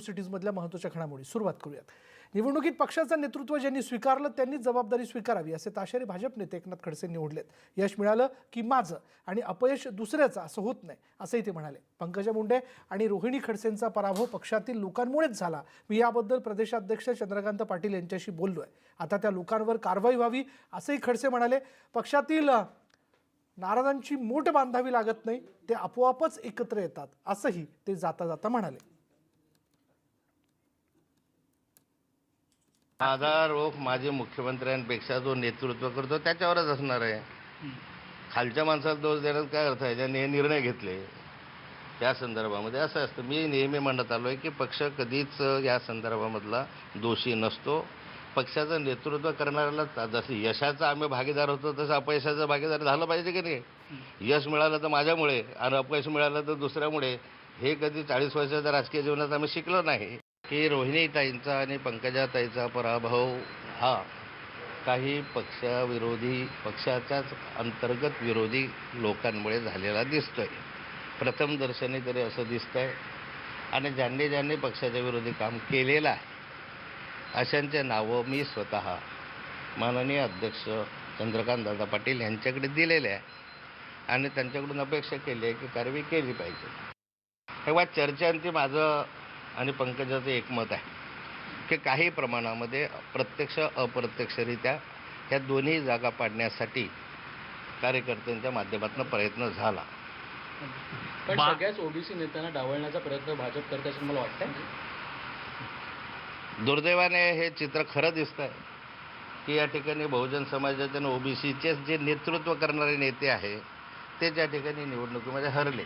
सिटीजमधल्या महत्त्वाच्या घडामोडी. सुरुवात करूयात. निवडणुकीत पक्षाचं नेतृत्व ज्यांनी स्वीकारलं त्यांनीच जबाबदारी स्वीकारावी असे ताशेरे भाजप नेते एकनाथ खडसे निवडलेत यश मिळालं की माझं आणि अपयश दुसऱ्याचं असं होत नाही असंही ते म्हणाले. पंकजा मुंडे आणि रोहिणी खडसेंचा पराभव पक्षातील लोकांमुळेच झाला. मी याबद्दल प्रदेशाध्यक्ष चंद्रकांत पाटील यांच्याशी बोललो आहे आता त्या लोकांवर कारवाई व्हावी असंही खडसे म्हणाले. पक्षातील नाराजांची मूठ बांधावी लागत नाही ते आपोआपच एकत्र येतात असंही ते जाता जाता म्हणाले. माझा रोख माझे मुख्यमंत्र्यांपेक्षा जो नेतृत्व करतो त्याच्यावरच असणार आहे. खालच्या माणसाला दोष देण्यात काय अर्थ आहे? ज्यांनी हे निर्णय घेतले त्या संदर्भामध्ये असं असतं. मी नेहमी म्हणत आलो आहे की पक्ष कधीच या संदर्भामधला दोषी नसतो. पक्षाचं नेतृत्व करणाऱ्याला जसं यशाचा आम्ही भागीदार होतो तसं अपयशाचं भागीदार झालं पाहिजे की नाही? यश मिळालं तर माझ्यामुळे आणि अपयश मिळालं तर दुसऱ्यामुळे. हे कधी चाळीस वर्षाच्या राजकीय जीवनात आम्ही शिकलो नाही. की रोहिणीताईंचा आणि पंकजाताईचा पराभव हा काही पक्षाविरोधी पक्षाच्याच अंतर्गत विरोधी लोकांमुळे झालेला दिसतो प्रथम दर्शनी तरी असं दिसतंय. आणि ज्यांनी ज्यांनी पक्षाच्या विरोधी काम केलेलं आहे अशांचे नावं मी स्वतः माननीय अध्यक्ष चंद्रकांत दादा पाटील यांच्याकडे दिलेले आहे. आणि त्यांच्याकडून अपेक्षा केली आहे की कारवाई केली पाहिजे. तेव्हा चर्चांती माझं आणि पंकजाचं एकमत आहे की काही प्रमाणामध्ये प्रत्यक्ष अप्रत्यक्षरित्या ह्या दोन्ही जागा पाडण्यासाठी कार्यकर्त्यांच्या माध्यमातून प्रयत्न झाला. पण सगळ्याच ओबीसी नेत्यांना डावलण्याचा प्रयत्न भाजप करते असं मला वाटतंय. दुर्दैवाने हे चित्र खरं दिसतं आहे की या ठिकाणी बहुजन समाजाचे आणि ओबीसीचेच जे नेतृत्व करणारे नेते आहे ते त्या ठिकाणी निवडणुकीमध्ये हरले.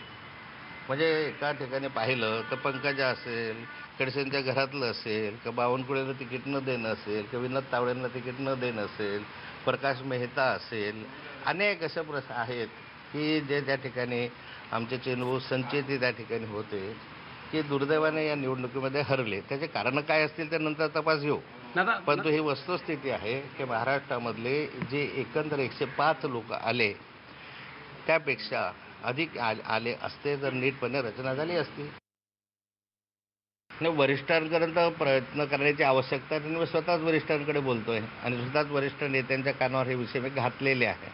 म्हणजे एका ठिकाणी पाहिलं तर पंकजा असेल खडसेंच्या घरातलं असेल का बावनकुळेला तिकीट न देणं असेल किंवा विनोद तावडेंना तिकीट न देणं असेल प्रकाश मेहता असेल अनेक असे प्रश्न आहेत की जे त्या ठिकाणी आमचे चेनभाऊ संचेती त्या ठिकाणी होते की दुर्दैवाने या निवडणुकीमध्ये हरले. त्याचे कारणं काय असतील ते नंतर तपास घेऊ. परंतु ही वस्तुस्थिती आहे की महाराष्ट्रामधले जे एकंदर एकशे पाच लोक आले त्यापेक्षा अधिक आले असते तर नीटपणे रचना झाली असती. वरिष्ठांपर्यंत प्रयत्न करण्याची आवश्यकता आहे मी स्वतःच वरिष्ठांकडे बोलतोय. आणि स्वतःच वरिष्ठ नेत्यांच्या कानावर हे विषय मी घातलेले आहे.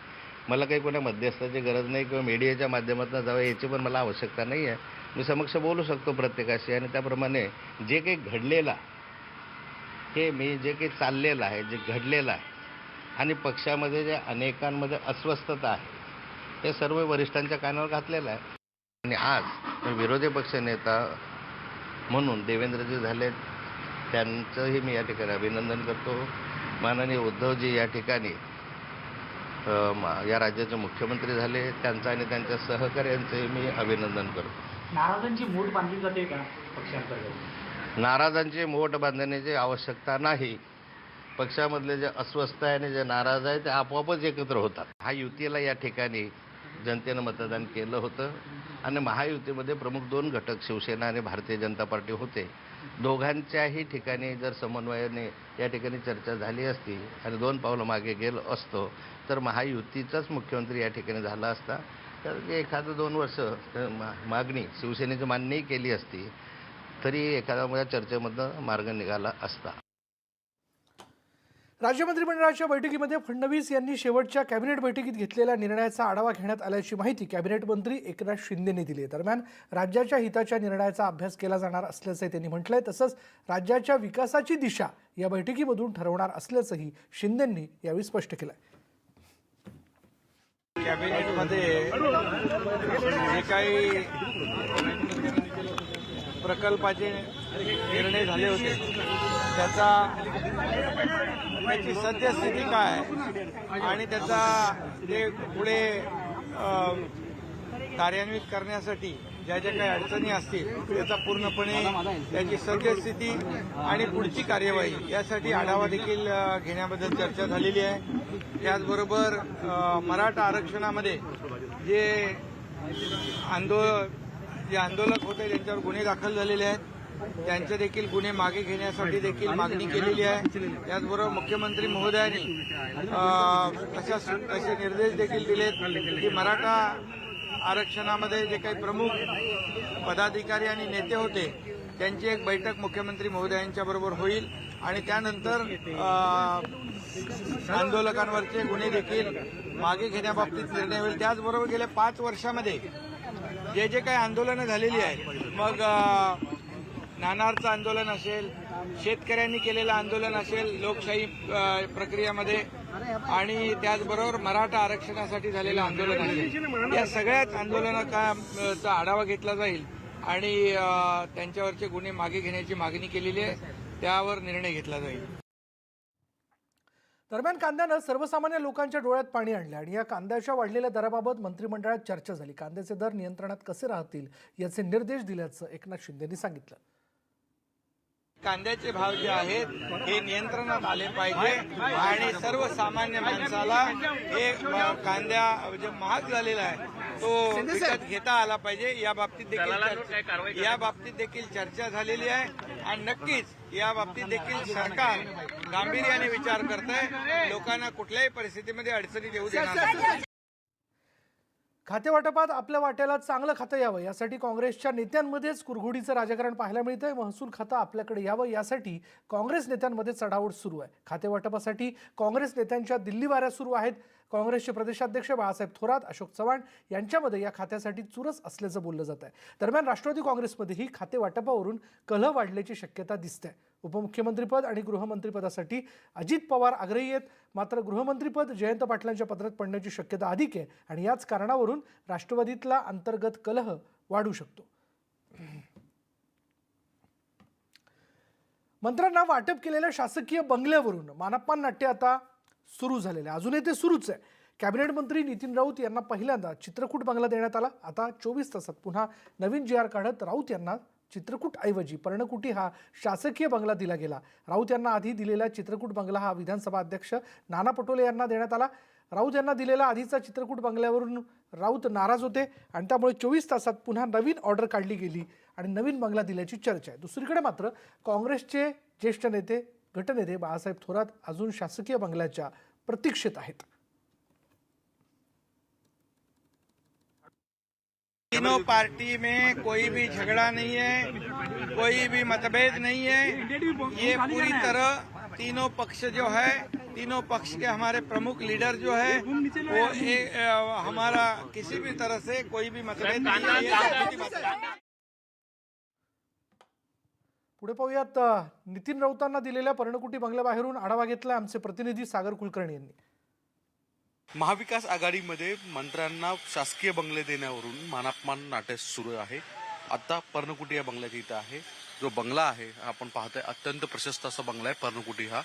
मला काही कोणा मध्यस्थाची गरज नाही किंवा मीडियाच्या माध्यमातून जावं याची पण मला आवश्यकता नाही आहे. मी समक्ष बोलू शकतो प्रत्येकाशी आणि त्याप्रमाणे जे काही घडलेलं आहे हे मी जे काही चाललेलं आहे जे घडलेलं आहे आणि पक्षामध्ये जे अनेकांमध्ये अस्वस्थता आहे हे सर्व वरिष्ठांच्या कानावर घातलेलं आहे. आणि आज विरोधी पक्ष नेता म्हणून देवेंद्रजी झालेत त्यांचंही मी या ठिकाणी अभिनंदन करतो. माननीय उद्धवजी या ठिकाणी या राज्याचे मुख्यमंत्री झाले. त्यांचं आणि त्यांच्या सहकार्यांचंही मी अभिनंदन करतो. नाराजांची मूठ बांधली जाते का पक्षांतर्गत? नाराजांची मोठ बांधण्याची आवश्यकता नाही. पक्षामधले जे अस्वस्थ आहे आणि जे नाराज आहे ते आपोआपच एकत्र होतात. हा युतीला या ठिकाणी जनतेनं मतदान केलं होतं. आणि महायुतीमध्ये प्रमुख दोन घटक शिवसेना आणि भारतीय जनता पार्टी होते. दोघांच्याही ठिकाणी जर समन्वयाने या ठिकाणी चर्चा झाली असती आणि दोन पावलं मागे गेलो असतो तर महायुतीचाच मुख्यमंत्री या ठिकाणी झाला असता. तर एखादं दोन वर्ष मा- मागणी शिवसेनेची मान्यही केली असती तरी एखाद्या चर्चेमधनं मार्ग निघाला असता. राज्य मंत्रिमंडळाच्या बैठकीमध्ये फडणवीस यांनी शेवटच्या कॅबिनेट बैठकीत घेतलेल्या निर्णयाचा आढावा घेण्यात आल्याची माहिती कॅबिनेट मंत्री एकनाथ शिंदेने दिली. आहे दरम्यान राज्याच्या हिताच्या निर्णयाचा अभ्यास केला जाणार असल्याचंही त्यांनी म्हटलंय. तसंच राज्याच्या विकासाची दिशा या बैठकीमधून ठरवणार असल्याचंही शिंदेंनी यावेळी स्पष्ट केलंय. कॅबिनेटमध्ये जे काही प्रकल्पाचे निर्णय झाले होते त्याचा त्याची सद्यस्थिती काय? आहे आणि त्याचा ते पुढे कार्यान्वित करण्यासाठी ज्या ज्या काही अडचणी असतील त्याचा पूर्णपणे त्याची सद्यस्थिती आणि पुढची कार्यवाही यासाठी आढावा देखील घेण्याबद्दल चर्चा झालेली आहे. त्याचबरोबर मराठा आरक्षणामध्ये जे आंदोलन जे आंदोलक होते त्यांच्यावर गुन्हे दाखल झालेले आहेत. त्यांचे देखील गुन्हे मागे घेण्यासाठी देखील मागणी केलेली आहे. त्याचबरोबर मुख्यमंत्री महोदयांनी तशा सु- तसे निर्देश देखील दिलेत की मराठा आरक्षणामध्ये जे काही प्रमुख पदाधिकारी आणि नेते होते त्यांची एक बैठक मुख्यमंत्री महोदयांच्या बरोबर होईल आणि त्यानंतर आंदोलकांवरचे गुन्हे देखील मागे घेण्याबाबतीत निर्णय होईल. त्याचबरोबर गेल्या पाच वर्षामध्ये जे जे काही आंदोलनं झालेली आहेत मग नाणारचं आंदोलन असेल शेतकऱ्यांनी केलेलं आंदोलन असेल लोकशाही अ, प्रक्रियेमध्ये. आणि त्याचबरोबर मराठा आरक्षणासाठी झालेलं आंदोलन असेल या सगळ्याच आंदोलनाचा आढावा घेतला जाईल आणि त्यांच्यावरचे गुन्हे मागे घेण्याची मागणी केलेली आहे. त्यावर निर्णय घेतला जाईल. दरम्यान कांद्यानं सर्वसामान्य लोकांच्या डोळ्यात पाणी आणलं आणि या कांद्याच्या वाढलेल्या दराबाबत मंत्रिमंडळात चर्चा झाली. कांद्याचे दर नियंत्रणात कसे राहतील याचे निर्देश दिल्याचं एकनाथ शिंदेंनी सांगितलं. कांद्याचे भाव जे आहेत हे नियंत्रणात आले पाहिजे. आणि सर्वसामान्य माणसाला हे कांद्या जे महाग झालेला आहे तो विकत घेता आला पाहिजे. या बाबतीत देखील चर्चा- या बाबतीत देखील चर्चा झालेली आहे. आणि नक्कीच या बाबतीत देखील सरकार गांभीर्याने विचार करत आहे लोकांना कुठल्याही परिस्थितीमध्ये अडचणी देऊ देणार नाही. खातेवाटपात आपल्या वाट्याला चांगलं खातं यावं. यासाठी काँग्रेसच्या नेत्यांमध्येच कुरघोडीचं राजकारण पाहायला मिळतंय. महसूल खातं आपल्याकडे यावं. यासाठी काँग्रेस नेत्यांमध्ये चढावड सुरू आहे. खातेवाटपासाठी काँग्रेस नेत्यांच्या दिल्ली वाऱ्या सुरू आहेत. काँग्रेसचे प्रदेशाध्यक्ष बाळासाहेब थोरात अशोक चव्हाण यांच्यामध्ये या खात्यासाठी चुरस असल्याचं बोललं जात आहे. दरम्यान राष्ट्रवादी काँग्रेसमध्येही खातेवाटपावरून कलह वाढल्याची शक्यता दिसते. उपमुख्यमंत्रीपद आणि गृहमंत्रीपदासाठी अजित पवार आग्रही आहेत. मात्र गृहमंत्रीपद जयंत पाटलांच्या पत्रात पडण्याची शक्यता अधिक आहे आणि याच कारणावरून राष्ट्रवादीतला अंतर्गत कलह वाढू शकतो. मंत्र्यांना वाटप केलेल्या शासकीय बंगल्यावरून मानप्पान नाट्य आता सुरू झालेलं आहे. अजूनही ते सुरूच आहे. कॅबिनेट मंत्री नितीन राऊत यांना पहिल्यांदा चित्रकूट बंगला देण्यात आला. आता चोवीस तासात पुन्हा नवीन जी आर काढत राऊत यांना चित्रकूटऐवजी पर्णकुटी हा शासकीय बंगला दिला गेला. राऊत यांना आधी दिलेला चित्रकूट बंगला हा विधानसभा अध्यक्ष नाना पटोले यांना देण्यात आला. राऊत यांना दिलेला आधीचा चित्रकूट बंगल्यावरून राऊत नाराज होते आणि त्यामुळे चोवीस तासात पुन्हा नवीन ऑर्डर काढली गेली आणि नवीन बंगला दिल्याची चर्चा आहे. दुसरीकडे मात्र काँग्रेसचे ज्येष्ठ नेते गटनेते बाळासाहेब थोरात अजून शासकीय बंगल्याच्या प्रतीक्षेत आहेत. तीनों पार्टी में कोई भी झगड़ा नहीं है कोई भी मतभेद नहीं है। ये पूरी तरह तीनों पक्ष जो है तीनों पक्ष के हमारे प्रमुख लीडर जो है वो ए, अ, हमारा किसी भी तरह से कोई भी मतभेद नहीं है पुढे पाहूयात नितीन राऊतांना दिलेल्या पर्णकुटी बंगल्याबाहेरून आढावा घेतला आमचे प्रतिनिधी सागर कुलकर्णी यांनी. महाविकास आघाडीमध्ये मंत्र्यांना शासकीय बंगले देण्यावरून मानापमान नाट्य सुरू आहे. आता पर्णकुटी या बंगल्याच्या इथं आहे. जो बंगला आहे हा आपण पाहतोय अत्यंत प्रशस्त असा बंगला आहे पर्णकुटी हा.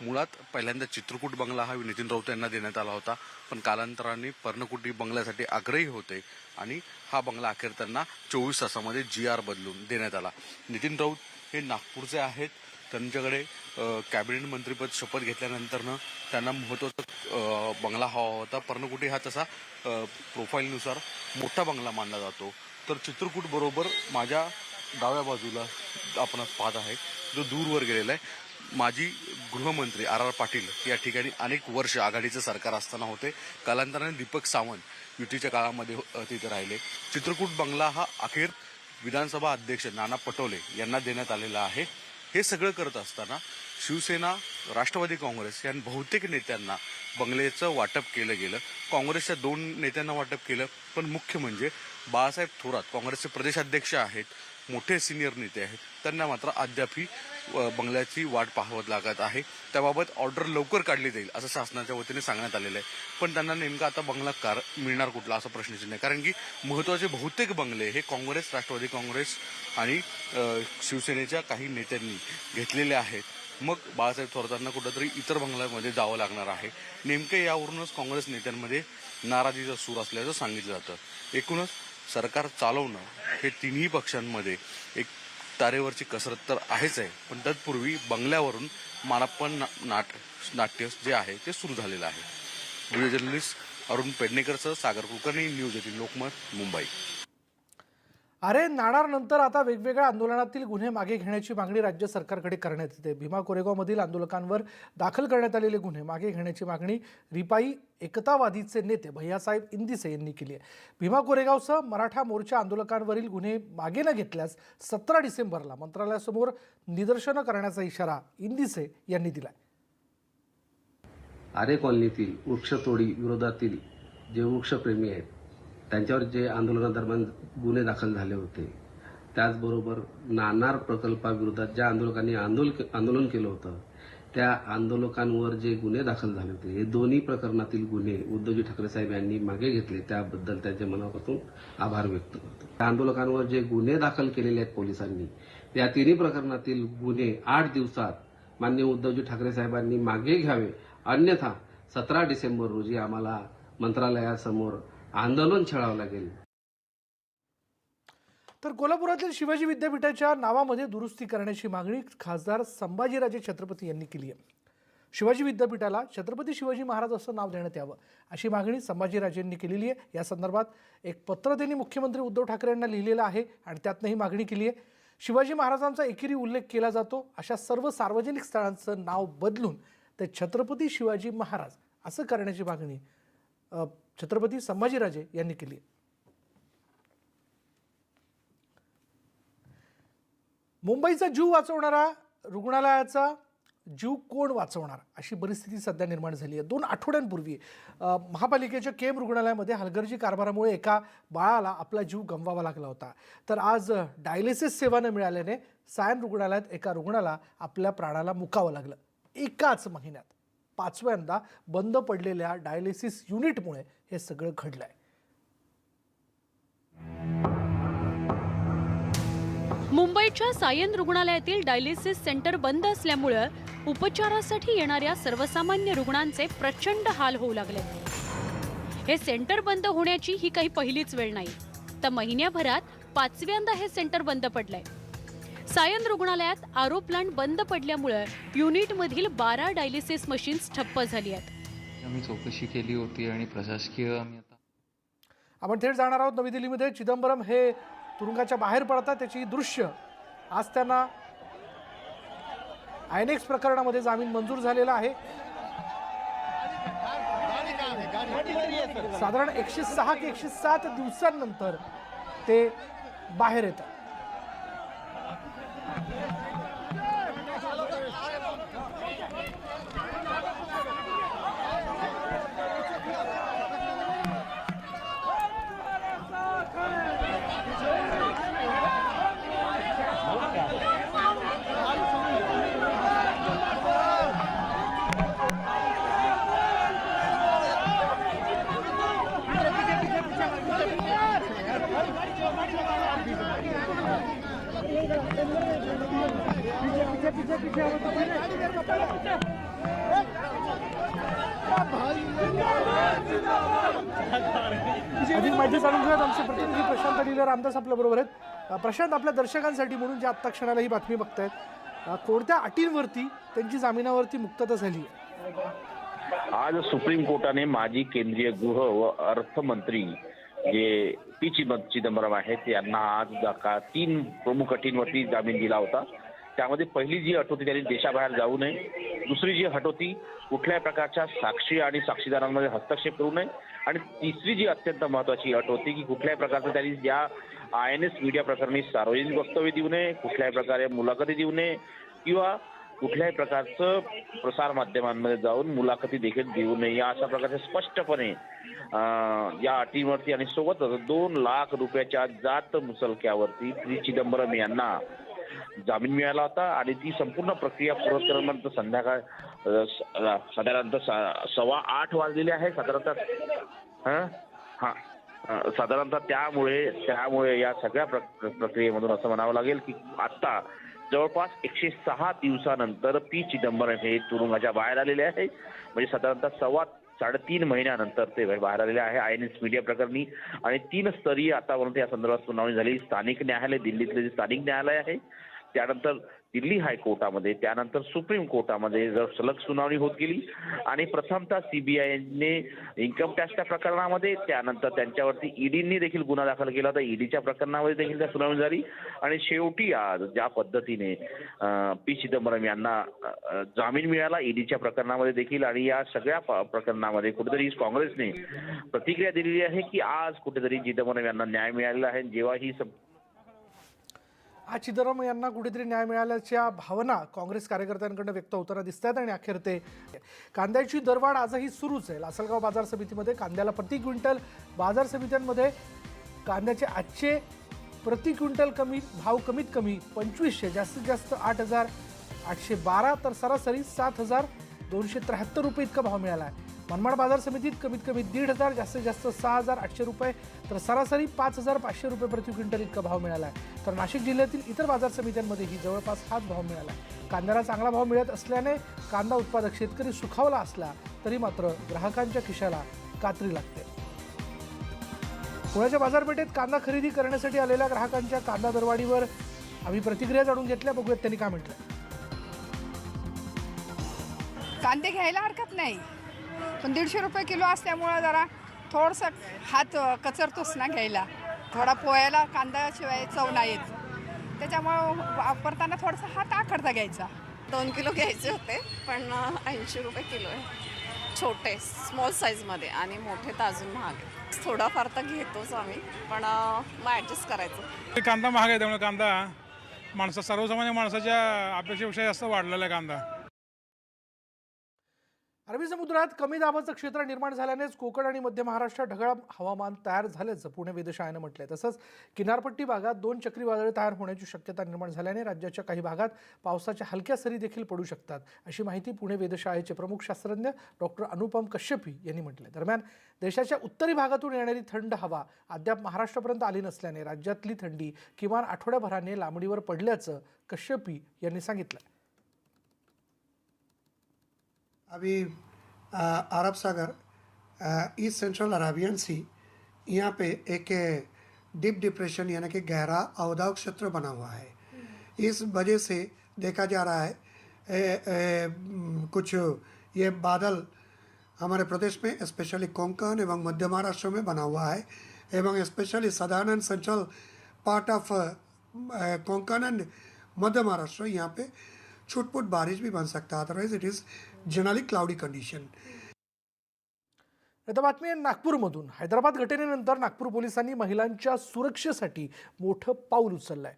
मुळात पहिल्यांदा चित्रकूट बंगला हा नितीन राऊत यांना देण्यात आला होता पण कालांतराने पर्णकुटी बंगल्यासाठी आग्रही होते आणि हा बंगला अखेर त्यांना चोवीस तासामध्ये जी आर बदलून देण्यात आला. नितीन राऊत हे नागपूरचे आहेत. त्यांच्याकडे कॅबिनेट मंत्रीपद शपथ घेतल्यानंतरनं त्यांना महत्त्वाचा बंगला हवा होता. पर्णकुटी हा तसा प्रोफाईलनुसार मोठा बंगला मानला जातो. तर चित्रकूट बरोबर माझ्या डाव्या बाजूला आपण पाहत आहे जो दूरवर गेलेला आहे. माजी गृहमंत्री आर आर पाटील या ठिकाणी अनेक वर्ष आघाडीचं सरकार असताना होते. कालांतराने दीपक सावंत युतीच्या काळामध्ये तिथे राहिले. चित्रकूट बंगला हा अखेर विधानसभा अध्यक्ष नाना पटोले यांना देण्यात आलेला आहे. हे सगळं करत असताना शिवसेना राष्ट्रवादी काँग्रेस या बहुतेक नेत्यांना बंगल्याचं वाटप केलं गेलं. काँग्रेसच्या दोन नेत्यांना वाटप केलं पण मुख्य म्हणजे बाळासाहेब थोरात काँग्रेसचे प्रदेशाध्यक्ष आहेत मोठे सिनियर नेते आहेत. त्यांना मात्र अद्यापही बंगल्याची वाट पाहावत लागत आहे. त्याबाबत ऑर्डर लवकर काढली जाईल असं शासनाच्या वतीने सांगण्यात आलेलं आहे. पण त्यांना नेमका आता बंगला कार मिळणार कुठला असा प्रश्नचिन्ह आहे. कारण की महत्त्वाचे बहुतेक बंगले हे काँग्रेस राष्ट्रवादी काँग्रेस आणि शिवसेनेच्या काही नेत्यांनी घेतलेले आहेत. मग बाळासाहेब थोरातांना कुठंतरी इतर बंगल्यामध्ये जावं लागणार आहे. नेमकं यावरूनच काँग्रेस नेत्यांमध्ये नाराजीचा सूर असल्याचं सांगितलं जातं. एकूणच सरकार चालवणं हे तिन्ही पक्षांमध्ये एक तारेवरची कसरत तर आहेच आहे पण तत्पूर्वी बंगल्यावरून मानाप्पन ना- नाट नाट्य जे आहे ते सुरू झालेलं आहे. व्हिडिओ जर्नलिस्ट अरुण पेडणेकरचं सागर कुलकर्णी न्यूज एटीन लोकमत मुंबई. अरे नाणारनंतर आता वेगवेगळ्या आंदोलनातील गुन्हे मागे घेण्याची मागणी राज्य सरकारकडे करण्यात येते. भीमा कोरेगावमधील आंदोलकांवर दाखल करण्यात आलेले गुन्हे मागे घेण्याची मागणी रिपाई एकतावादीचे नेते भैयासाहेब इंदिसे यांनी केली आहे. भीमा कोरेगावसह मराठा मोर्चा आंदोलकांवरील गुन्हे मागे न घेतल्यास सतरा डिसेंबरला मंत्रालयासमोर निदर्शनं करण्याचा इशारा इंदिसे यांनी दिला आरे कॉलनीतील वृक्षतोडी विरोधातील जे वृक्षप्रेमी आहेत त्यांच्यावर जे आंदोलनादरम्यान गुन्हे दाखल झाले होते त्याचबरोबर नाणार प्रकल्पाविरोधात ज्या आंदोलकांनी आंदोलन केलं होतं त्या आंदोलकांवर जे गुन्हे दाखल झाले होते हे दोन्ही प्रकरणातील गुन्हे उद्धवजी ठाकरे साहेब यांनी मागे घेतले त्याबद्दल त्यांच्या मनापासून आभार व्यक्त करतो. त्या आंदोलकांवर जे गुन्हे दाखल केलेले आहेत पोलिसांनी या तिन्ही प्रकरणातील गुन्हे आठ दिवसात मान्य उद्धवजी ठाकरे साहेबांनी मागे घ्यावे. अन्यथा सतरा डिसेंबर रोजी आम्हाला मंत्रालयासमोर आंदोलन छळावं लागेल. तर कोल्हापुरातील शिवाजी विद्यापीठाच्या नावामध्ये दुरुस्ती करण्याची मागणी खासदार संभाजीराजे छत्रपती यांनी केली आहे. शिवाजी विद्यापीठाला छत्रपती शिवाजी महाराज असं नाव देण्यात यावं अशी मागणी संभाजीराजेंनी केलेली आहे. या संदर्भात एक पत्र त्यांनी मुख्यमंत्री उद्धव ठाकरे यांना लिहिलेलं आहे आणि त्यातनं ही मागणी केली आहे. शिवाजी महाराजांचा एकेरी उल्लेख केला जातो. अशा सर्व सार्वजनिक स्थळांचं नाव बदलून ते छत्रपती शिवाजी महाराज असं करण्याची मागणी छत्रपती संभाजीराजे यांनी केली आहे. मुंबईचा जीव वाचवणारा रुग्णालयाचा जीव कोण वाचवणार अशी परिस्थिती सध्या निर्माण झाली आहे. दोन आठवड्यांपूर्वी महापालिकेच्या केम रुग्णालयामध्ये हलगर्जी कारभारामुळे एका बाळाला आपला जीव गमवावा लागला होता. तर आज डायलिसिस सेवा न मिळाल्याने सायन रुग्णालयात एका रुग्णाला आपल्या प्राणाला मुकावं लागलं. एकाच महिन्यात. पाचव्यांदा बंद पडलेल्या डायलिसिस युनिटमुळे हे सगळं घडलं आहे मुंबईच्या सायन रुग्णालयातील डायलिसिस सेंटर बंद असल्यामुळं उपचारासाठी येणाऱ्या सर्वसामान्य रुग्णांचे प्रचंड हाल होऊ लागले. हे सेंटर बंद होण्याची ही काही पहिलीच वेळ नाही. तर महिन्याभरात पाचव्यांदा हे सेंटर बंद पडलंय. सायन रुग्णालयात आरो प्लांट बंद पडल्यामुळं युनिटमधील बारा डायलिसिस मशीन्स ठप्प झाली आहेत. आम्ही चौकशी केली होती आणि प्रशासकीय आपण थेट जाणार आहोत नवी दिल्लीमध्ये. चिदंबरम हे तुरुंगाच्या बाहेर पडतात. त्याची ही दृश्य आज त्यांना आयनेक्स प्रकरणामध्ये जामीन मंजूर झालेला आहे. साधारण एकशे सहा की एकशे सात दिवसांनंतर ते बाहेर येतात. प्रशांत आपल्या दर्शकांसाठी म्हणून जे आत्ता क्षणाला ही बातमी बघतायत कोणत्या अटींवरती त्यांची जामिनावरती मुक्तता झाली आज सुप्रीम कोर्टाने माजी केंद्रीय गृह व अर्थमंत्री जे पी चिदंबरम आहेत यांना आज का तीन प्रमुख अटींवरती जामीन दिला होता. त्यामध्ये पहिली जी अट होती त्यांनी देशाबाहेर जाऊ नये दुसरी जी अट होती कुठल्याही प्रकारच्या साक्षी आणि साक्षीदारांमध्ये हस्तक्षेप करू नये आणि तिसरी जी अत्यंत महत्वाची अट होती की कुठल्याही प्रकारचं त्यांनी ज्या आय एन एस मीडिया प्रकरणी सार्वजनिक वक्तव्य देऊ नये कुठल्याही प्रकारे मुलाखती देऊ नये किंवा कुठल्याही प्रकारचं प्रसार माध्यमांमध्ये जाऊन मुलाखती देखील देऊ नये. या अशा प्रकारचे स्पष्टपणे या अटीवरती आणि सोबतच दोन लाख रुपयाच्या जात मुसलक्यावरती श्री चिदंबरम यांना जामीन मिळाला होता आणि ती संपूर्ण प्रक्रिया पूर्ण केल्यानंतर संध्याकाळ साधारणतः सव्वा आठ वाजलेले आहे. साधारणतः हां? हा. साधारणतः त्यामुळे त्यामुळे या सगळ्या प्रक्रियेमधून असं म्हणावं लागेल की आता जवळपास एकशे सहा दिवसानंतर पी चिदंबरम हे तुरुंगाच्या बाहेर आलेले आहे. म्हणजे साधारणतः सव्वा साडेतीन महिन्यानंतर ते बाहेर आलेले आहे आय एन एस मीडिया प्रकरणी. आणि तीन स्तरीय आतापर्यंत या संदर्भात सुनावणी झाली. स्थानिक न्यायालय दिल्लीतले जे स्थानिक न्यायालय आहे त्यानंतर दिल्ली हायकोर्टामध्ये त्यानंतर सुप्रीम कोर्टामध्ये जर सलग सुनावणी होत गेली आणि प्रथमतः सीबीआयने इन्कम टॅक्सच्या प्रकरणामध्ये त्यानंतर त्यांच्यावरती ईडीनी देखील गुन्हा दाखल केला होता. ईडीच्या प्रकरणामध्ये देखील त्या सुनावणी झाली. आणि शेवटी आज ज्या पद्धतीने पी चिदंबरम यांना जामीन मिळाला ईडीच्या प्रकरणामध्ये देखील आणि या सगळ्या प्रकरणामध्ये कुठेतरी काँग्रेसने प्रतिक्रिया दिलेली आहे की आज कुठेतरी चिदंबरम यांना न्याय मिळालेला आहे. जेव्हा ही हा चिदंबरम यांना कुठेतरी न्याय मिळाल्याच्या भावना काँग्रेस कार्यकर्त्यांकडून व्यक्त होताना दिसत आहेत आणि अखेर ते. कांद्याची दरवाढ आजही सुरूच आहे. लासलगाव बाजार समितीमध्ये कांद्याला प्रति क्विंटल बाजार समित्यांमध्ये कांद्याचे आजचे प्रति क्विंटल कमी भाव कमीत कमी पंचवीसशे जास्तीत जास्त आठ हजार आठशे बारा तर सरासरी सात हजार दोनशे त्र्याहत्तर रुपये इतका भाव मिळाला आहे. मनमाड बाजार समितीत कमीत कमी दीड हजार जास्तीत जास्त सहा हजार आठशे रुपये तर सरासरी पाच हजार पाचशे रुपये प्रति क्विंटल इतका भाव मिळाला आहे. तर नाशिक जिल्ह्यातील इतर बाजार समित्यांमध्येही जवळपास हाच भाव मिळाला आहे. कांद्याला चांगला भाव मिळत असल्याने कांदा उत्पादक शेतकरी सुखावला असला तरी मात्र ग्राहकांच्या खिशाला कात्री लागते. पुण्याच्या बाजारपेठेत कांदा खरेदी करण्यासाठी आलेल्या ग्राहकांच्या कांदा दरवाढीवर आम्ही प्रतिक्रिया जाणून घेतल्या. बघूयात त्यांनी काय म्हटलं. कांदे घ्यायला हरकत नाही. पण दीडशे रुपये किलो असल्यामुळं जरा थोडंसं हात कचरतोच ना घ्यायला. थोडा पोह्याला कांद्याशिवाय चव नाही येत. त्याच्यामुळं वापरताना थोडासा हात आखडता घ्यायचा. दोन किलो घ्यायचे होते पण ऐंशी रुपये किलो आहे. छोटे स्मॉल साईजमध्ये आणि मोठे तर अजून महाग आहे थोडाफार तर घेतोच आम्ही पण मग ॲडजस्ट करायचं. कांदा महाग आहे त्यामुळे कांदा माणसा सर्वसामान्य माणसाच्या अपेक्षेपेक्षा जास्त वाढलेला आहे कांदा. अरबी समुद्रात कमी दाबाचं क्षेत्र निर्माण झाल्यानेच कोकण आणि मध्य महाराष्ट्रात ढगाळ हवामान तयार झाल्याचं पुणे वेधशाळेनं म्हटलंय. तसंच किनारपट्टी भागात दोन चक्रीवादळे तयार होण्याची शक्यता निर्माण झाल्याने राज्याच्या काही भागात पावसाच्या हलक्या सरी देखील पडू शकतात. अशी माहिती पुणे वेधशाळेचे प्रमुख शास्त्रज्ञ डॉक्टर अनुपम कश्यपी यांनी म्हटलंय. दरम्यान देशाच्या उत्तरी भागातून येणारी थंड हवा अद्याप महाराष्ट्रापर्यंत आली नसल्याने राज्यातली थंडी किमान आठवड्याभराने लांबणीवर पडल्याचं कश्यपी यांनी सांगितलं अभी अरब सागर ईस्ट सेंट्रल अराबियन सी यहाँ पे एक डीप डिप्रेशन यानी कि गहरा अवदाव क्षेत्र बना हुआ है। इस वजह से देखा जा रहा है ए, ए, कुछ ये बादल हमारे प्रदेश में स्पेशली कोंकण एवं मध्य महाराष्ट्र में बना हुआ है एवं specially southern and central part of Konkan and Madhya Maharashtra यहाँ पे छुटपुट बारिश भी बन सकता है। Otherwise it is generally cloudy condition. आता बातमी आहे नागपूरमधून. हैदराबाद घटनेनंतर नागपूर पोलिसांनी महिलांच्या सुरक्षेसाठी मोठं पाऊल उचललं आहे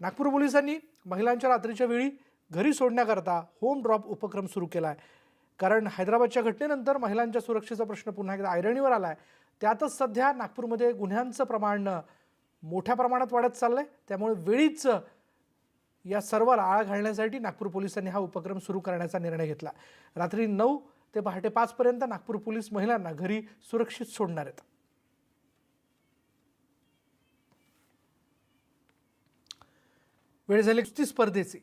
नागपूर पोलिसांनी महिलांच्या रात्रीच्या वेळी घरी सोडण्याकरता होम ड्रॉप उपक्रम सुरू केला आहे कारण हैदराबादच्या घटनेनंतर महिलांच्या सुरक्षेचा प्रश्न पुन्हा एकदा ऐरणीवर आला आहे त्यातच सध्या नागपूरमध्ये गुन्ह्यांचं प्रमाण मोठ्या प्रमाणात वाढत चाललं आहे त्यामुळे वेळीच या सर्वाला आळा घालण्यासाठी नागपूर पोलिसांनी हा उपक्रम सुरू करण्याचा निर्णय घेतला. रात्री नऊ ते पहाटे पाचपर्यंत नागपूर पोलीस महिलांना घरी सुरक्षित सोडणार आहेत. वेळ झाली कुस्ती स्पर्धेची.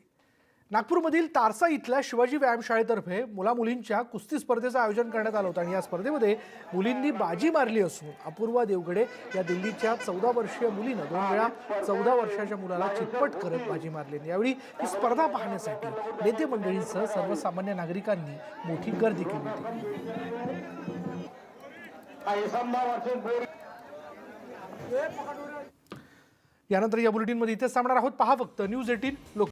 नागपूरमधील तारसा इथल्या शिवाजी व्यायामशाळेतर्फे मुलामुलींच्या कुस्ती स्पर्धेचं आयोजन करण्यात आलं होतं आणि या स्पर्धेमध्ये मुलींनी बाजी मारली असून अपूर्वा देवगडे या दिल्लीच्या चौदा वर्षीय मुलीनं दोन वेळा चौदा वर्षाच्या मुलाला चितपट करत बाजी मारली. यावेळी ही स्पर्धा पाहण्यासाठी नेते मंडळींसह सर्वसामान्य नागरिकांनी मोठी गर्दी केली होती. यानंतर या बुलेटिनमध्ये इथेच सांगणार आहोत. पहा फक्त न्यूज एटीन लोक